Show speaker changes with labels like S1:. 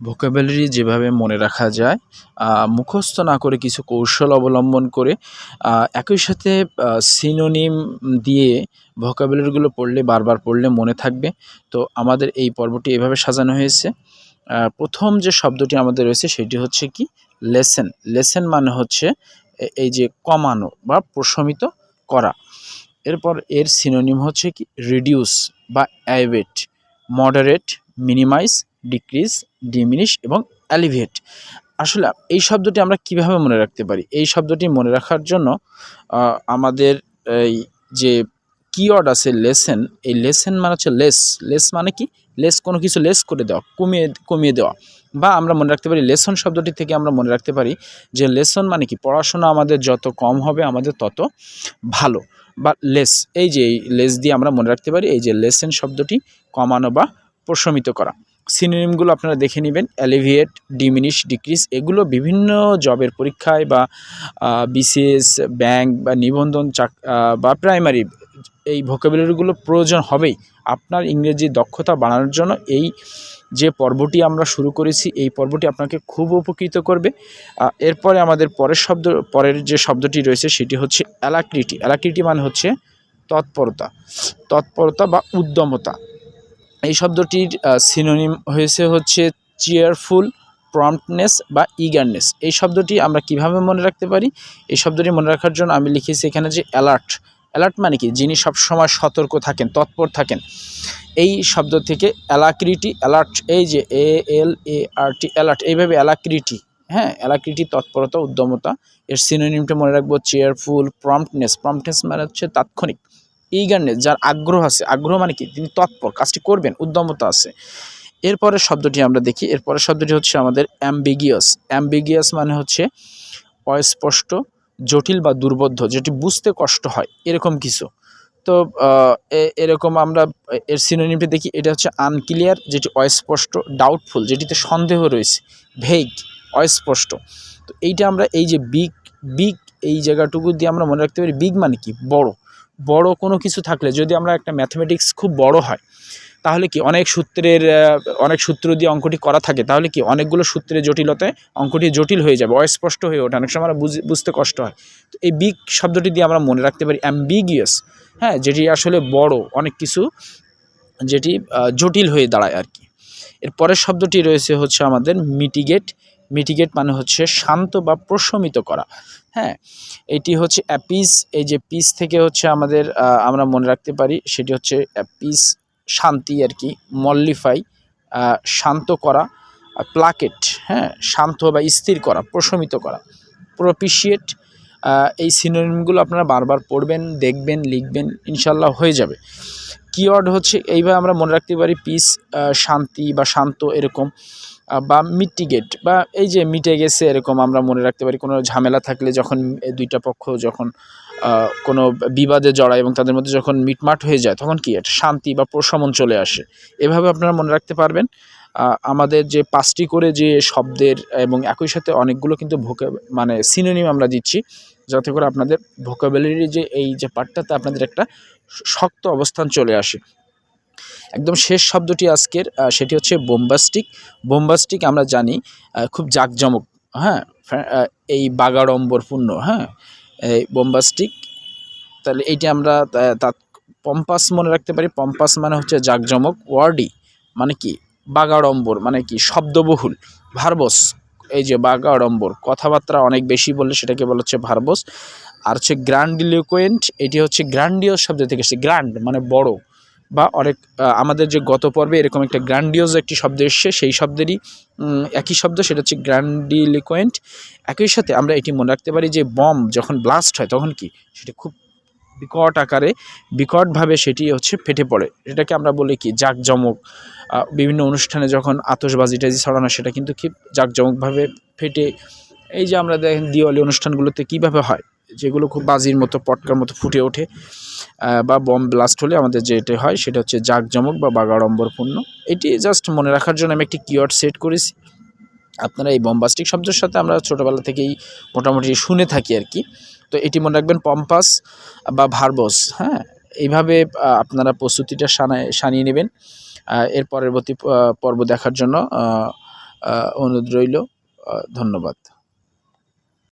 S1: Vocabulary যেভাবে মনে রাখা যায় মুখস্থ না করে কিছু কৌশল অবলম্বন করে একই সাথে সিনোনিম দিয়ে ভোকাবুলারিগুলো পড়লে, বারবার পড়লে মনে থাকবে। তো আমাদের এই পর্বটি এভাবে সাজানো হয়েছে। প্রথম যে শব্দটি আমাদের রয়েছে সেটি হচ্ছে কি? লেসেন লেসেন মানে হচ্ছে এই যে কমানো বা প্রশমিত করা। এরপর এর সিনোনিম হচ্ছে কি? রিডিউস বা abate moderate minimize decrease diminish এবং অ্যালিভিয়েট আসলে এই শব্দটি আমরা কীভাবে মনে রাখতে পারি? এই শব্দটি মনে রাখার জন্য আমাদের এই যে কিওয়ার্ড আছে লেসেন এই লেসেন মানে হচ্ছে লেস লেস মানে কি? লেস কোনো কিছু লেস করে দেওয়া, কমিয়ে কমিয়ে দেওয়া। বা আমরা মনে রাখতে পারি লেসন শব্দটি থেকে আমরা মনে রাখতে পারি যে লেসন মানে কি? পড়াশোনা আমাদের যত কম হবে, আমাদের তত ভালো। বা লেস এই যে লেস দিয়ে আমরা মনে রাখতে পারি, এই যে লেসেন শব্দটি কমানো বা প্রশমিত করা। সিনোনিমগুলো আপনারা দেখে নেবেন অ্যালিভিয়েট ডিমিনিশ ডিক্রিজ এগুলো বিভিন্ন জবের পরীক্ষায় বা বিসিএস ব্যাংক বা নিবন্ধন চাক বা প্রাইমারি এই ভোকাবুলারিগুলো প্রয়োজন হবেই। আপনার ইংরেজি দক্ষতা বাড়ানোর জন্য এই যে পর্বটি আমরা শুরু করেছি, এই পর্বটি আপনাকে খুব উপকৃত করবে। এরপরে আমাদের পরের শব্দ, পরের যে শব্দটি রয়েছে সেটি হচ্ছে অ্যালাক্রিটি অ্যালাক্রিটি মানে হচ্ছে তৎপরতা। তৎপরতা বা উদ্যমতা। এই শব্দটির সিনোনিম হয়েছে হচ্ছে চেয়ারফুল প্রম্পটনেস বা ইগারনেস এই শব্দটি আমরা কীভাবে মনে রাখতে পারি? এই শব্দটি মনে রাখার জন্য আমি লিখেছি এখানে যে অ্যালার্ট অ্যালার্ট মানে কি? যিনি সবসময় সতর্ক থাকেন, তৎপর থাকেন। এই শব্দ থেকে অ্যালাক্রিটি অ্যালার্ট এই যে এ এল এ আর টি অ্যালার্ট এইভাবে অ্যালাক্রিটি হ্যাঁ অ্যালাক্রিটি তৎপরতা, উদ্যমতা, এর সিনোনিমটা মনে রাখব চেয়ারফুল প্রম্পটনেস প্রম্পটনেস মানে হচ্ছে তাৎক্ষণিক। ইগারনেস যার আগ্রহ আছে, আগ্রহ মানে কি? তিনি তৎপর, কাজটি করবেন, উদ্যমতা আছে। এরপরের শব্দটি আমরা দেখি এরপরের শব্দটি হচ্ছে আমাদের অ্যাম্বিগিয়াস অ্যাম্বিগিয়াস মানে হচ্ছে অস্পষ্ট, জটিল বা দুর্বোধ্য, যেটি বুঝতে কষ্ট হয়, এরকম কিছু। তো এরকম আমরা এর সিনোনিমটি দেখি, এটা হচ্ছে আনক্লিয়ার যেটি অস্পষ্ট ডাউটফুল যেটিতে সন্দেহ রয়েছে ভেগ অস্পষ্ট। তো এইটা আমরা এই যে বিগ বিগ এই জায়গাটুকু দিয়ে আমরা মনে রাখতে পারি বিগ মানে কি? বড়। বড় কোনো কিছু থাকলে, যদি আমরা একটা ম্যাথমেটিক্স খুব বড় হয়, তাহলে কি অনেক সূত্রের অনেক সূত্র দিয়ে অঙ্কটি করা থাকে, তাহলে কি অনেকগুলো সূত্রের জটিলতায় অঙ্কটি জটিল হয়ে যাবে, অস্পষ্ট হয়ে ওঠে। অনেক সময় আমরা বুঝ- বুঝতে কষ্ট হয়। তো এই বিগ শব্দটি দিয়ে আমরা মনে রাখতে পারি অ্যাম্বিগিয়াস হ্যাঁ যেটি আসলে বড় অনেক কিছু, যেটি জটিল হয়ে দাঁড়ায় আর কি। এর পরের শব্দটি রয়েছে হচ্ছে আমাদের মিটিগেট মিটিগেট মানে হচ্ছে শান্ত বা প্রশমিত করা। হ্যাঁ এটি হচ্ছে অ্যাপিস এই যে পিস থেকে হচ্ছে আমাদের আমরা মনে রাখতে পারি সেটি হচ্ছে অ্যাপিস শান্তি আর কি মল্লিফাই শান্ত করা প্লাকেট হ্যাঁ শান্ত বা স্থির করা, প্রশমিত করা। প্রপিশিয়েট এই সিনোনিমগুলো আপনারা বারবার পড়বেন, দেখবেন, লিখবেন ইনশাল্লাহ হয়ে যাবে। কিওয়ার্ড হচ্ছে, এইভাবে আমরা মনে রাখতে পারি পিস শান্তি বা শান্ত এরকম। বা মিটিগেট বা এই যে মিটে গেছে এরকম আমরা মনে রাখতে পারি, কোনো ঝামেলা থাকলে যখন দুইটা পক্ষ যখন কোনো বিবাদে জড়ায় এবং তাদের মধ্যে যখন মিটমাট হয়ে যায়, তখন কি একটা শান্তি বা প্রশমন চলে আসে। এভাবে আপনারা মনে রাখতে পারবেন। আমাদের যে পাঁচটি করে যে শব্দের এবং একই সাথে অনেকগুলো কিন্তু ভোকে মানে সিনোনিম আমরা দিচ্ছি, যাতে করে আপনাদের ভোকাবুলারি যে এই যে পার্টটাতে আপনাদের একটা শক্ত অবস্থান চলে আসে। একদম শেষ শব্দটি আজকের সেটি হচ্ছে বোম্বাস্টিক। বোম্বাস্টিক আমরা জানি খুব জাঁকজমক হ্যাঁ এই বাগাড়ম্বরপূর্ণ হ্যাঁ এই বোম্বাস্টিক। তাহলে এইটা আমরা, তা- পম্পাস মনে রাখতে পারি। পম্পাস মানে হচ্ছে জাঁকজমক, ওয়ার্ডি মানে কি? বাগাড়ম্বর মানে কি? শব্দবহুল, ভার্বস। এই যে বাগাড়ম্বর, কথাবার্তা অনেক বেশি বললে সেটাকে বলা হচ্ছে ভার্বস। আর হচ্ছে গ্র্যান্ডিলিকুয়েন্ট এটি হচ্ছে গ্র্যান্ডিওস শব্দ থেকে এসেছে গ্র্যান্ড মানে বড়। বা অনেক আমাদের যে গত পর্বে এরকম একটা গ্র্যান্ডিওজ একটি শব্দ এসছে, সেই শব্দেরই একই শব্দ, সেটা হচ্ছে গ্র্যান্ডিলিকুয়েন্ট একই সাথে আমরা এটি মনে রাখতে পারি যে বম যখন ব্লাস্ট হয়, তখন কি? সেটি খুব বিকট আকারে, বিকটভাবে সেটি হচ্ছে ফেটে পড়ে। এটাকে আমরা বলি কি? জাঁকজমক। বিভিন্ন অনুষ্ঠানে যখন আতসবাজি টাজি ছড়ানো সেটা কিন্তু খুব জাঁকজমকভাবে ফেটে। এই যে আমরা দেখেন দিওয়ালি অনুষ্ঠানগুলোতে কীভাবে হয়? যেগুলো খুব বাজির মতো, পটকার মতো ফুটে ওঠে বা বম ব্লাস্ট হলে আমাদের যেটা হয় সেটা হচ্ছে জাঁকজমক বা বাগাড়ম্বরপূর্ণ এটি জাস্ট মনে রাখার জন্য আমি একটি কিওয়ার্ড সেট করেছি। আপনারা এই বম্বাস্টিক শব্দের সাথে আমরা ছোটোবেলা থেকেই মোটামুটি শুনে থাকি আর কি। তো এটি মনে রাখবেন পম্পাস বা ভার্বস হ্যাঁ? এইভাবে আপনারা প্রস্তুতিটা সানায় সানিয়ে নেবেন। এর পরবর্তী পর্ব দেখার জন্য অনুরোধ রইল। ধন্যবাদ।